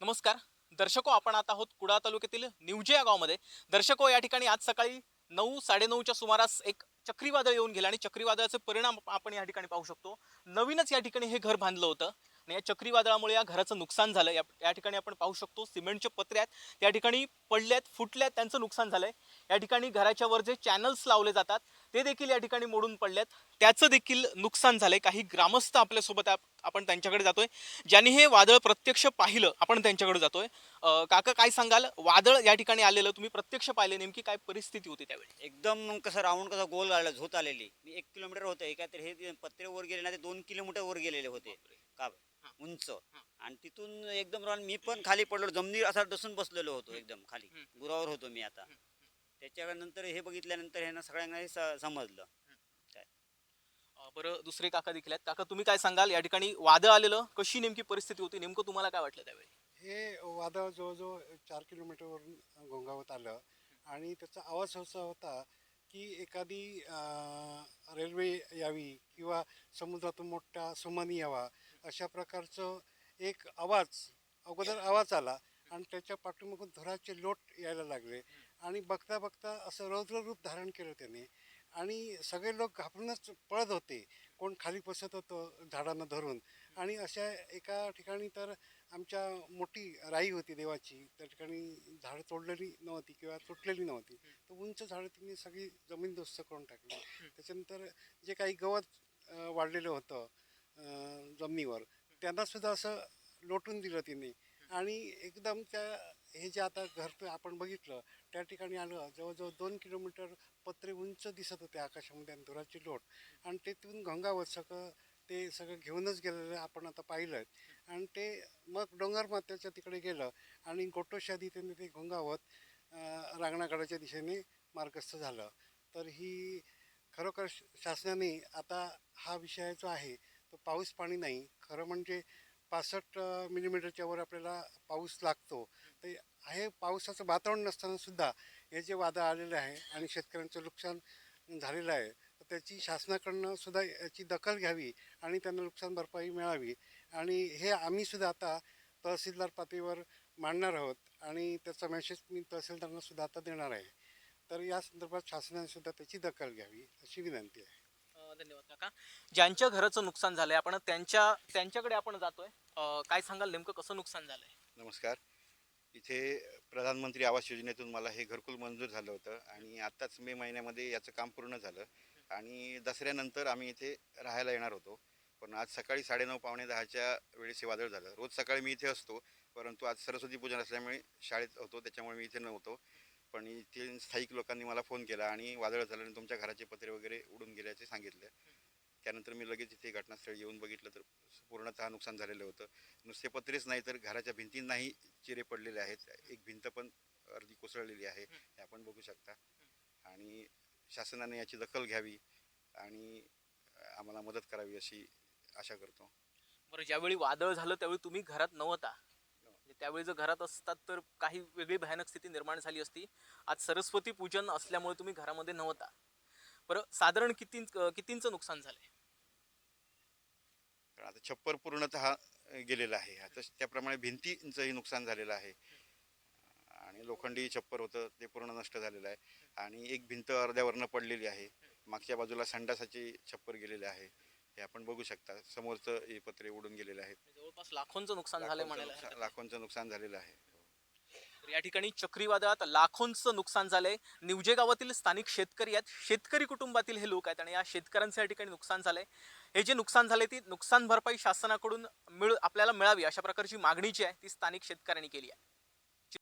नमस्कार. दर्शको आपण आता आहोत कुडाळ तालुक्यातील निवजे या गावामध्ये. दर्शको या ठिकाणी आज सकाळी नऊ साडेनऊच्या सुमारास एक चक्रीवादळ येऊन गेलं आणि चक्रीवादळाचे परिणाम आपण या ठिकाणी पाहू शकतो. नवीनच या ठिकाणी हे घर बांधलं होतं आणि या चक्रीवादळामुळे या घराचं नुकसान झालं. या या ठिकाणी आपण पाहू शकतो सिमेंटचे पत्रे आहेत. त्या ठिकाणी पडल्यात फुटल्यात त्यांचं नुकसान झालंय. या ठिकाणी घराच्या वर जे चॅनल्स लावले जातात ते देखील या ठिकाणी मोडून पडल्यात त्याचं देखील नुकसान झालंय. काही ग्रामस्थ आपल्यासोबत आपण त्यांच्याकडे जातोय. ज्यांनी हे वादळ प्रत्यक्ष पाहिलं आपण त्यांच्याकडे जातोय. काका काय सांगाल? वादळ या ठिकाणी आलेलं तुम्ही प्रत्यक्ष पाहिले नेमकी काय परिस्थिती होती त्यावेळी? एकदम कसं राऊंड कसं गोल आलं झोत आलेली. मी एक किलोमीटर होतं काय तर हे पत्रे वर गेले ना ते दोन किलोमीटर वर गेलेले होते. का. उंच. आणि तिथून एकदम राऊंड मी पण खाली पडलो जमिनीवर असा डसून बसलेलो होतो एकदम खाली. गुरावर होतो मी आता. त्याच्यानंतर हे बघितल्यानंतर ह्यांना सगळ्यांना समजलं. बरं दुसरे काका देखील आहेत. काका तुम्ही काय सांगाल? या ठिकाणी वादळ आलेलं कशी नेमकी परिस्थिती होती? नेमकं तुम्हाला काय वाटलं त्यावेळी? हे वादळ जवळजवळ चार किलोमीटरवरून घोंगावत आलं. आणि त्याचा आवाज असा होता की एखादी रेल्वे यावी किंवा समुद्रातून मोठा सुमानी यावा अशा प्रकारचं एक आवाज अगोदर आवाज आला आणि त्याच्या पाठीमागून धुराचे लोट यायला लागले. आणि बघता बघता असं रौद्र रूप धारण केलं त्याने. आणि सगळे लोक घाबरूनच पळत होते. कोण खाली बसत होतं झाडांना धरून. आणि अशा एका ठिकाणी तर आमच्या मोठी राई होती देवाची. त्या ठिकाणी झाडं तोडलेली नव्हती किंवा तुटलेली नव्हती. तर उंच झाडं तिने सगळी जमीनदोस्त करून टाकली. त्याच्यानंतर जे काही गवत वाढलेलं होतं जमिनीवर त्यांना सुद्धा असं लोटून दिलं तिने. आणि एकदम त्या हे जे आता घर आपण बघितलं त्या ठिकाणी आलं जवळजवळ दोन किलोमीटर पत्रे उंच दिसत होते आकाशामध्ये आणि धुराची लोट. आणि तिथून गंगावत सगळं ते सगळं घेऊनच गेलेलं आपण आता पाहिलं आणि ते मग डोंगर मात्याच्या तिकडे गेलं आणि गोटोशादी त्यांनी ते घोंगावत रांगणागडाच्या दिशेने मार्गस्थ झालं. तर ही खरोखर श- शासनाने आता हा विषय जो आहे तो पाऊस पाणी नाही. खरं म्हणजे पासष्ट मिलीमीटरच्या वर आपल्याला पाऊस लागतो. तर हे पावसाचं वातावरण नसताना सुद्धा हे जे वादळ आलेलं आहे आणि शेतकऱ्यांचं नुकसान झालेलं आहे तर त्याची शासनाकडनं सुद्धा याची दखल घ्यावी आणि त्यांना नुकसान भरपाई मिळावी. आणि हे आम्ही सुद्धा आता तहसीलदार पातळीवर मांडणार आहोत आणि त्याचा मेसेज मी तहसीलदारांना सुद्धा आता देणार आहे. तर या संदर्भात शासनाने सुद्धा त्याची दखल घ्यावी अशी विनंती आहे. धन्यवाद काका. ज्यांच्या घराचं नुकसान झालंय आपण त्यांच्या त्यांच्याकडे आपण जातोय. अं, काय सांगाल नेमकं कसं नुकसान झालंय? नमस्कार. इथे प्रधानमंत्री आवास योजनेतून मला हे घरकुल मंजूर झालं होतं आणि आत्ताच मे महिन्यामध्ये याचं काम पूर्ण झालं. आणि दसऱ्यानंतर आम्ही इथे राहायला येणार होतो. पण आज सकाळी साडेनऊ पावणे दहाच्या वेळेस हे वादळ झालं. रोज सकाळी मी इथे असतो परंतु आज सरस्वती पूजन असल्यामुळे शाळेत होतो त्याच्यामुळे मी इथे नव्हतो. पण इथे स्थायिक लोकांनी मला फोन केला आणि वादळ झाल्याने तुमच्या घराचे पत्रे वगैरे उडून गेल्याचे सांगितले. त्यानंतर मी लगेच इथे घटनास्थळी येऊन बघितलं तर पूर्णतः नुकसान झालेलं होतं. नुसते पत्रेच नाही तर घराच्या भिंतींनाही चिरे पडलेले आहेत. एक भिंत पण अर्धी कोसळलेली आहे. हे आपण बघू शकता. आणि शासनाने याची दखल घ्यावी आणि आम्हाला मदत करावी अशी आशा करतो. बरं ज्यावेळी वादळ झालं त्यावेळी तुम्ही घरात नव्हता? त्यावेळी जर घरात असतात तर काही वेगळी भयानक स्थिती निर्माण झाली असती. आज सरस्वती पूजन असल्यामुळे तुम्ही घरामध्ये नव्हता. बरं साधारण किती कितींचं नुकसान झालंय? तर आता छप्पर पूर्णतः गेलेलं आहे. आता त्याप्रमाणे भिंतींचंही नुकसान झालेलं आहे. आणि लोखंडी छप्पर होतं ते पूर्ण नष्ट झालेलं आहे. आणि एक भिंत अर्ध्यावरनं पडलेली आहे. मागच्या बाजूला संडासाची छप्पर गेलेले आहे. हे आपण बघू शकता. समोरचं हे पत्रे उडून गेलेले आहेत. जवळपास लाखोंचं नुकसान लाखोंचं म्हणायला हरकत. लाखोंचं नुकसान झालेलं आहे. तर या ठिकाणी चक्रीवादळात लाखोंचं नुकसान झालंय. निवजे गावातील स्थानिक शेतकरी आहेत. शेतकरी कुटुंबातील हे लोक आहेत आणि या शेतकऱ्यांचं या ठिकाणी नुकसान झालंय. हे जे नुकसान झालंय ती नुकसान भरपाई शासनाकडून मिळ आपल्याला मिळावी अशा प्रकारची मागणी जी आहे ती स्थानिक शेतकऱ्यांनी केली आहे.